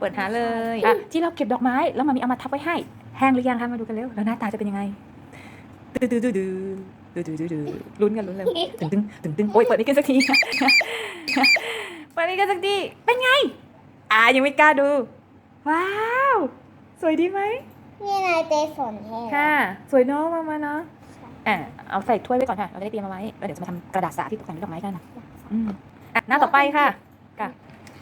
เปิดหาเลยที่เราเก็บดอกไม้แล้วมามีเอามาทับไว้ให้ แห้งหรือยังคะมาดูกันเร็วแล้วหน้าตาจะเป็นยังไงดูดูดูดูดูดูดูดูลุ้นกันลุ้นเลยตึงตึงตึงตึงโอ้ยเปิดนี้กันสักทีเปิดนี้กันสักทีเป็นไง อ่ายังไม่กล้าดู ว้าว สวยดีไหมนี่นายเตสนแท้ค่ะ สวยเนาะมามาเนาะอะเอาใส่ถ้วยไว้ก่อนค่ะ เราจะได้เตรียมมาไว้แล้วเดี๋ยวจะมาทำกระดาษสาที่ตกแต่งด้วยดอกไม้กันนะอืมหน้าต่อไปค่ะค่ะ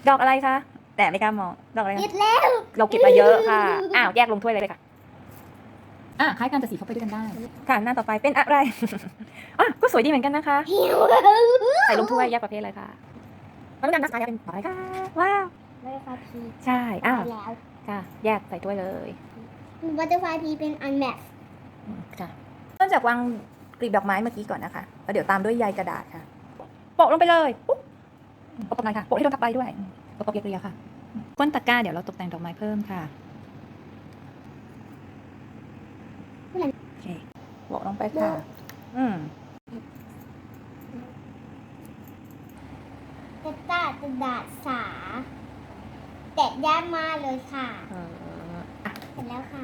ดอกอะไรคะ แต่ไม่กล้ามองดอกอะไรคะยึดแล้ว เราเก็บมาเยอะค่ะ อ้าวแยกลงถ้วยเลยเลยค่ะ อะคล้ายกันแต่สีเข้าไปด้วยกันได้ ค่ะหน้าต่อไปเป็นอะไร อะก็สวยดีเหมือนกันนะคะ หิวใส่ลงถ้วยแยกประเภทเลยค่ะมาดูกันนะคะเป็นอะไรค่ะว้าวบัตเตอร์ฟลายพีใช่อ้าวแล้วค่ะ แยกใส่ถ้วยเลยบัตเตอร์ฟลายพีเป็นอันแมทอืมค่ะเริ่มจากวางกลีบดอกไม้เมื่อกี้ก่อนนะคะแล้วเดี๋ยวตามด้วยใยกระดาษค่ะโปะลงไปเลยปุ๊บโปะตรงไหนค่ะโปะให้โดนทับไปด้วยอืมโปะโปะเกลียๆค่ะ ก้นตะกร้าเดี๋ยวเราตกแต่งดอกไม้เพิ่มค่ะโอเคโปะลงไปค่ะ อืมกระดาษกระดาษสาแตะยากมากเลยค่ะเอออะ เสร็จแล้วค่ะ